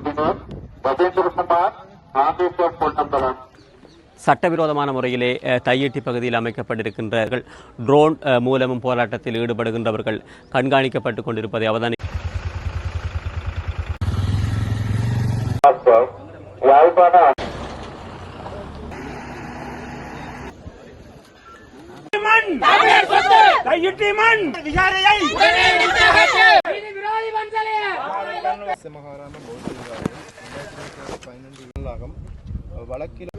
உறுப்பினர் கஜேந்திரகுமார் ராமேஸ்வர் பொன்னம்பலம். சட்டவிரோதமான முறையிலே தையிட்டி பகுதியில் அமைக்கப்பட்டிருக்கின்ற ட்ரோன் மூலமும் போராட்டத்தில் ஈடுபடுகின்றவர்கள் கண்காணிக்கப்பட்டுக் கொண்டிருப்பதை அவதானி மண்! விகாரையை மகாராம பௌத்த விகாரம் ரெண்டாயிரத்தி பன்னெண்டு உள்ளாகம் வழக்கில்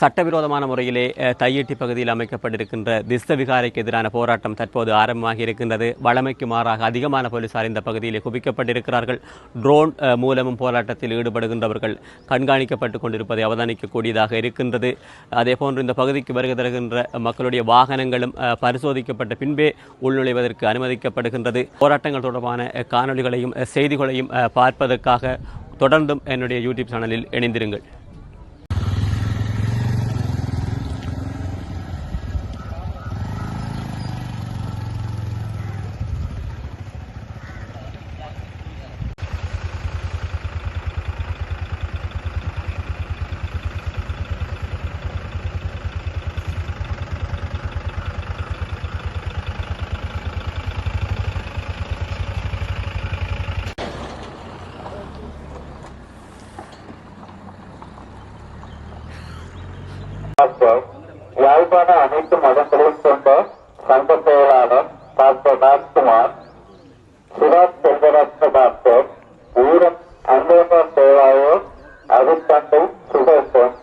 சட்டவிரோதமான முறையிலே அஹ், பகுதியில் அமைக்கப்பட்டிருக்கின்ற திஸ்த விகாரைக்கு எதிரான போராட்டம் தற்போது ஆரம்பமாகி இருக்கின்றது வழமைக்கு மாறாக அதிகமான போலீசார் இந்த பகுதியிலே குவிக்கப்பட்டிருக்கிறார்கள். ட்ரோன் மூலமும் போராட்டத்தில் ஈடுபடுகின்றவர்கள் கண்காணிக்கப்பட்டுக் கொண்டிருப்பதை அவதானிக்கக்கூடியதாக இருக்கின்றது. அதேபோன்று இந்த பகுதிக்கு வருகை தருகின்ற மக்களுடைய வாகனங்களும் பரிசோதிக்கப்பட்ட பின்பே உள்நுழைவதற்கு அனுமதிக்கப்படுகின்றது. போராட்டங்கள் தொடர்பான காணொலிகளையும் காணொளிகளையும் செய்திகளையும் பார்ப்பதற்காக தொடர்ந்தும் என்னுடைய யூடியூப் சேனலில் இணைந்திருங்கள். டாக்டர் யாழ்ப்பாண அனைத்து மதங்களையும் கொண்ட சங்க செயலாளர் டாக்டர் ராஜ்குமார் சிராஜ் செல்வரத்ன டாக்டர் ஊரம் அன்பேச சேவாயர் அருத்தந்தை சுதர்சன்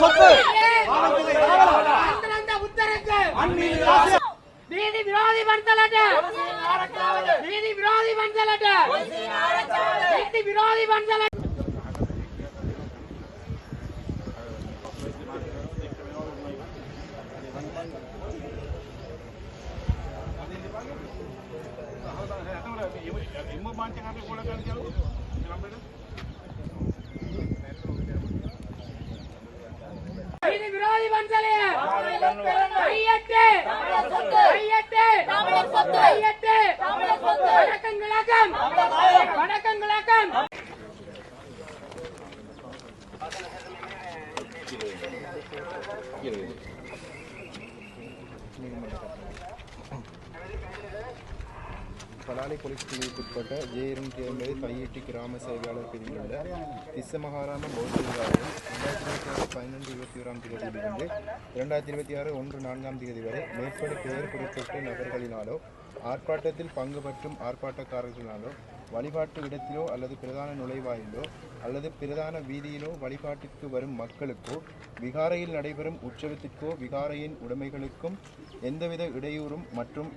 சொத்து. வீதி விரோதி பண்தலட்ட வீதி விரோதி பண்தலட்ட வீதி விரோதி பண்தலட்ட வீதி விரோதி பண்தலே கையெட்டு கையெட்டு கையெட்டு வணக்கம் விளக்கம் வணக்கம் விளக்கம் பலாலி போலீஸ் பிரிவுக்குட்பட்ட ஜேஎரும் கேம்பேரி கையீட்டி கிராம சேவையாளர் பிரிவில் உள்ள திஸ்ஸ மகாராம பௌத்த ரெண்டாயிரத்தி இருபத்தி ஆறு பன்னெண்டு இருபத்தி ஓராம் தேதியிலிருந்து இரண்டாயிரத்தி இருபத்தி ஆறு ஒன்று நான்காம் தேதி வரை மேற்படி பெயர் குறிப்பிட்ட நபர்களினாலோ ஆர்ப்பாட்டத்தில் பங்கு பற்றும் ஆர்ப்பாட்டக்காரர்களினாலோ வழிபாட்டு இடத்திலோ அல்லது பிரதான நுழைவாயிலோ அல்லது பிரதான வீதியிலோ வழிபாட்டிற்கு வரும் மக்களுக்கோ விகாரையில் நடைபெறும் உற்சவத்திற்கோ விகாரையின் உடைமைகளுக்கும் எந்தவித இடையூறும் மற்றும்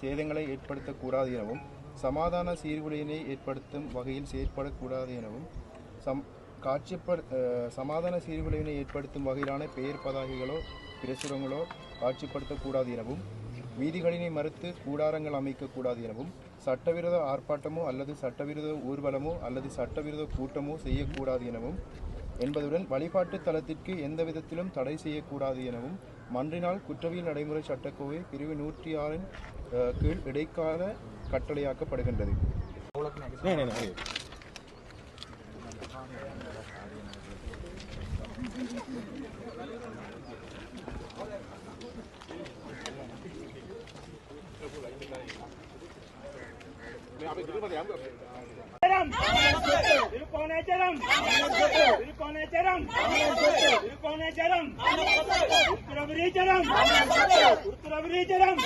சேதங்களை ஏற்படுத்தக்கூடாது எனவும் சமாதான சீர்குலையினை ஏற்படுத்தும் வகையில் செயற்படக்கூடாது எனவும் சம் காட்சிப்பட சமாதான சீர்குலையினை ஏற்படுத்தும் வகையிலான பெயர் பதாகைகளோ பிரசுரங்களோ காட்சிப்படுத்தக்கூடாது எனவும் வீதிகளினை மறுத்து கூடாரங்கள் அமைக்கக்கூடாது எனவும் சட்டவிரோத ஆர்ப்பாட்டமோ அல்லது சட்டவிரோத ஊர்வலமோ அல்லது சட்டவிரோத கூட்டமோ செய்யக்கூடாது எனவும் என்பதுடன் வழிபாட்டு தளத்திற்கு எந்த விதத்திலும் தடை செய்யக்கூடாது எனவும் மன்றினால் குற்றவியல் நடைமுறை சட்டக்கோவை பிரிவு நூற்றி ஆறின் கீழ் இடைக்கால கட்டளையாக்கப்படுகின்றது. திருக்கோணேச்சரம் திருக்கோணேச்சரம் திருக்கோணேச்சரம் உருத்திரபுரீச்சரம் உருத்திரபுரீச்சரம்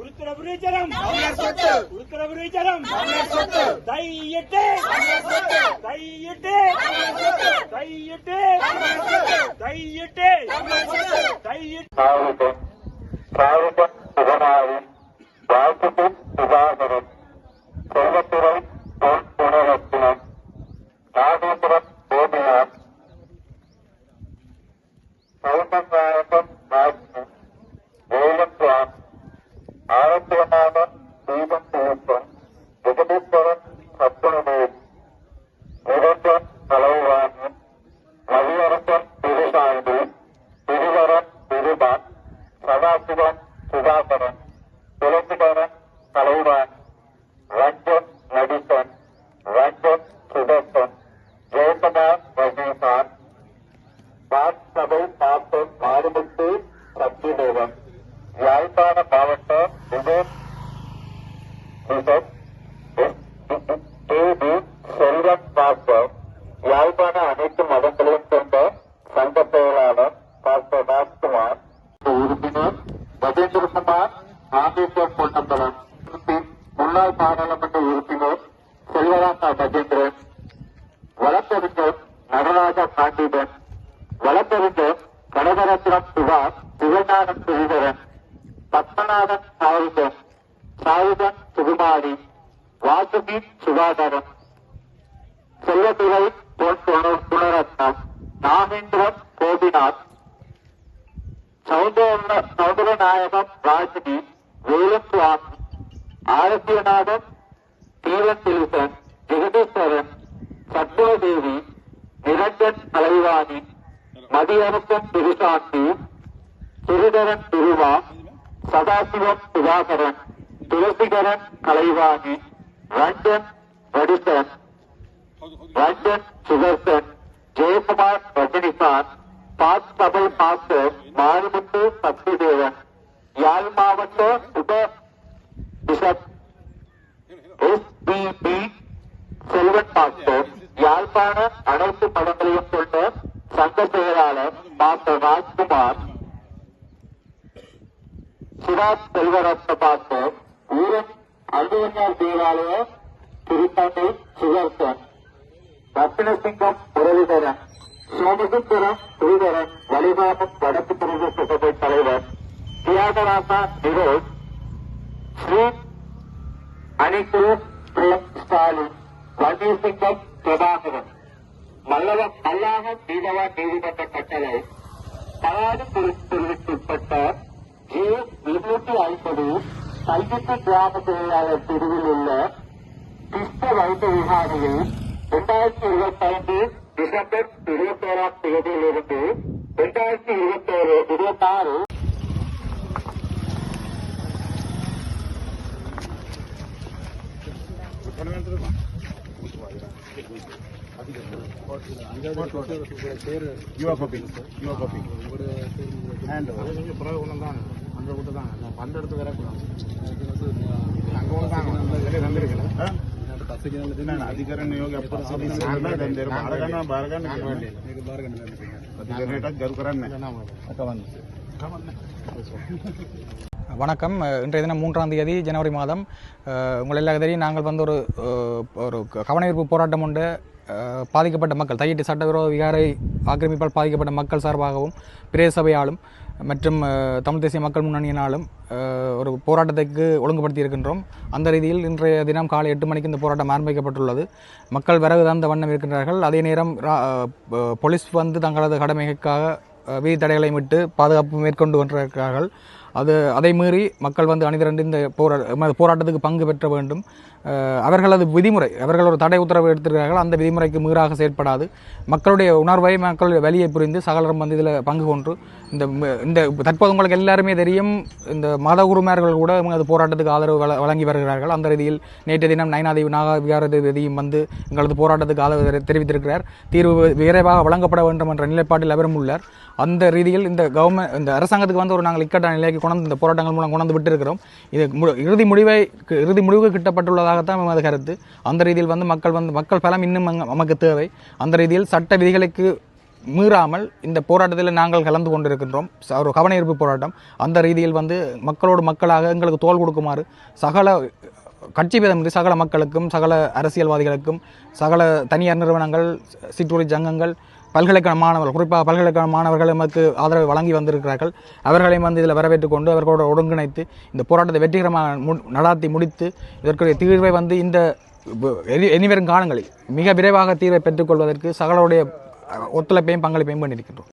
உருத்திரபுரீச்சரம் உருத்திரபுரீச்சரம் தையிட்டு. தையிட்டு. தையிட்டு. தையிட்டு. தையிட்டு. சாவிதன் சாவிதன் Suganathan வாசுதன் Sudhakaran Selvadurai Saúde, papai. செல்வன் பாஸ்கர் யாழ்ப்பாண அனைத்து மதங்களையும் கொண்ட சங்க செயலாளர் டாக்டர் ராஜ்குமார். உறுப்பினர் கஜேந்திரகுமார் ராமேஸ்வர் பொன்னம்பலம் முன்னாள் பாராளுமன்ற உறுப்பினர் செல்வராசா கஜேந்திரன். வழக்கறிஞர் நடராஜா பாண்டியன் வழக்கறிஞர் கனகரத்னம் சுபாஷ் சிவஞானம் ஸ்ரீதரன் பத்மநாதன் சாயுதன் சாயுதன் சுகுமாரி. வாசுகி சுகாதாரன் செல்லத்துறை பொன் குண- குணரத்னம் நாகேந்திரன் கோபிநாத் சௌந்தர சௌந்தரநாயகம் ராஜினி வேலுசுவாமி ஆரத்தியநாதன் தீவன் திலுசன் ஜெகதீஸ்வரன் சத்வதேவி நிரஞ்சன் கலைவாணி மதியரசன் திருசாந்தி சிறிதரன் திருவா சதாசிவம் சுதாகரன் துளசிகரன் கலைவாணி ரஞ்சன் வடிசன் ரஞ்சன் சுதர்சன் ஜெயக்குமார் ரஜினிகாந்த் பாத் சபை பாஸ்கர் மாரிமுத்து சக்திதேவன் யாழ் மாவட்ட உப பிஷப் எஸ்பிபி செல்வன் பாஸ்கர் யாழ்ப்பாண அனைத்து படங்களையும் கொண்ட சங்க செயலாளர் டாக்டர் ராஜ்குமார் சிராஜ் செல்வரத்ன பாஸ்கர் ஊரன் அல்வனார் தேவாலய திருத்தந்தை சுதர்சன் ரத்னசிங்கம் முரளிதரன் சோமசுந்தரம் ஸ்ரீதரன் வலிமாமம் வடக்கு பிரதேச சபை தலைவர் தியாகராசா நிரோத் ஸ்ரீ அணிக்குழு பிரேம் ஸ்டாலின் வன்னியசிங்கம் பிரபாகரன் மல்லவ மல்லாக நீதவா நீதிமன்ற கட்டளை பலாடு பிரிவிற்குட்பட்ட ஜி இருநூற்றி ஐம்பது கையெட்டு கிராம தொழிலாளர் பிரிவில் உள்ள கிருஷ்ண வைத்த விகாரியில் இரண்டாயிரத்தி இருபத்தி ஐந்து டிசம்பர் இருபத்தி ஓராம் தேதியிலிருந்து இரண்டாயிரத்தி இருபத்தி ஒரு இருபத்தி ஆறு யுவா காப்பி யுவா காப்பி ஹேண்ட் கொஞ்சம் பிறகு ஒன்று தான் அங்கே விட்டு தான் அந்த இடத்துக்கு எடுத்து வரக்கூடாது அங்கே ஒன்று தான் வெளியே வந்திருக்கல அதிகார ನಿಯೋಗ ಬಾರಗನ ಬಾರಗನ அதிகாரிட்ட ஜருக்கறன்னு அக்கா வந்து வணக்கம் அஹ் இன்றைய தினம் மூன்றாம் தேதி ஜனவரி மாதம் அஹ் உங்கள் எல்லாருக்கும் தெரியும் நாங்கள் வந்து ஒரு அஹ், ஒரு கவனஈர்ப்பு போராட்டம் உண்டு அஹ், பாதிக்கப்பட்ட மக்கள் தையிட்டு சட்டவிரோத விகாரை ஆக்கிரமிப்பால் பாதிக்கப்பட்ட மக்கள் சார்பாகவும் பிரதேச சபையாலும் மற்றும் தமிழ் தேசிய மக்கள் முன்னணியினாலும் ஒரு போராட்டத்துக்கு ஒழுங்குபடுத்தி இருக்கின்றோம். அந்த ரீதியில் இன்றைய தினம் காலை எட்டு மணிக்கு இந்த போராட்டம் ஆரம்பிக்கப்பட்டுள்ளது. மக்கள் விறகு தந்த வண்ணம் இருக்கின்றார்கள். அதே நேரம் ரா- போலீஸ் வந்து தங்களது கடமைக்காக வீதி தடைகளை விட்டு பாதுகாப்பு மேற்கொண்டு வந்திருக்கிறார்கள். அது அதை மீறி மக்கள் வந்து அணிதிரண்டு இந்த போரா போராட்டத்துக்கு பங்கு பெற்ற வேண்டும். அவர்களது விதிமுறை அவர்கள் ஒரு தடை உத்தரவு எடுத்திருக்கிறார்கள் அந்த விதிமுறைக்கு மீறாக செயற்படாது. மக்களுடைய உணர்வை மக்களுடைய வழியை புரிந்து சகலரும் வந்து இதில் பங்கு கொண்டு இந்த இந்த தற்போது உங்களுக்கு எல்லாருமே தெரியும் இந்த மத குருமார்கள் கூட அது போராட்டத்துக்கு ஆதரவு வழங்கி வருகிறார்கள். அந்த ரீதியில் நேற்று தினம் நயனாதேவி நாகாவிகாரதேவதியும் வந்து எங்களது போராட்டத்துக்கு ஆதரவு தெரிவித்திருக்கிறார். தீர்வு விரைவாக வழங்கப்பட வேண்டும் என்ற நிலைப்பாட்டில் அவரும் உள்ளார். அந்த ரீதியில் இந்த கவர்மெண்ட் இந்த அரசாங்கத்துக்கு வந்து ஒரு நாங்கள் இக்கட்டான நிலைக்கு கொண்டு இந்த போராட்டங்கள் மூலம் கொண்டு விட்டு இருக்கிறோம் இது மு- இறுதி முடிவை இறுதி முடிவு இருப்பதாகத்தான் நமது கருத்து. அந்த ரீதியில் வந்து மக்கள் வந்து மக்கள் பலம் இன்னும் நமக்கு தேவை. அந்த ரீதியில் சட்ட விதிகளுக்கு மீறாமல் இந்த போராட்டத்தில் நாங்கள் கலந்து கொண்டிருக்கின்றோம். ஒரு கவனஈர்ப்பு போராட்டம். அந்த ரீதியில் வந்து மக்களோடு மக்களாக எங்களுக்கு தோல் கொடுக்குமாறு சகல கட்சி பேதமின்றி சகல மக்களுக்கும் சகல அரசியல்வாதிகளுக்கும் சகல தனியார் நிறுவனங்கள் சிற்றுரி சங்கங்கள் பல்கலைக்கழக மாணவர்கள் குறிப்பாக பல்கலைக்கழக மாணவர்கள் நமக்கு ஆதரவு வழங்கி வந்திருக்கிறார்கள். அவர்களையும் வந்து இதில் வரவேற்றுக் கொண்டு அவர்களோடு ஒருங்கிணைத்து இந்த போராட்டத்தை வெற்றிகரமாக மு- நடாத்தி முடித்து இதற்குரிய தீர்வை வந்து இந்த வ- இனிவரும் காலங்களில் மிக விரைவாக தீர்வை பெற்றுக்கொள்வதற்கு சகலருடைய ஒத்துழைப்பையும் பங்களிப்பையும் பண்ணியிருக்கின்றோம்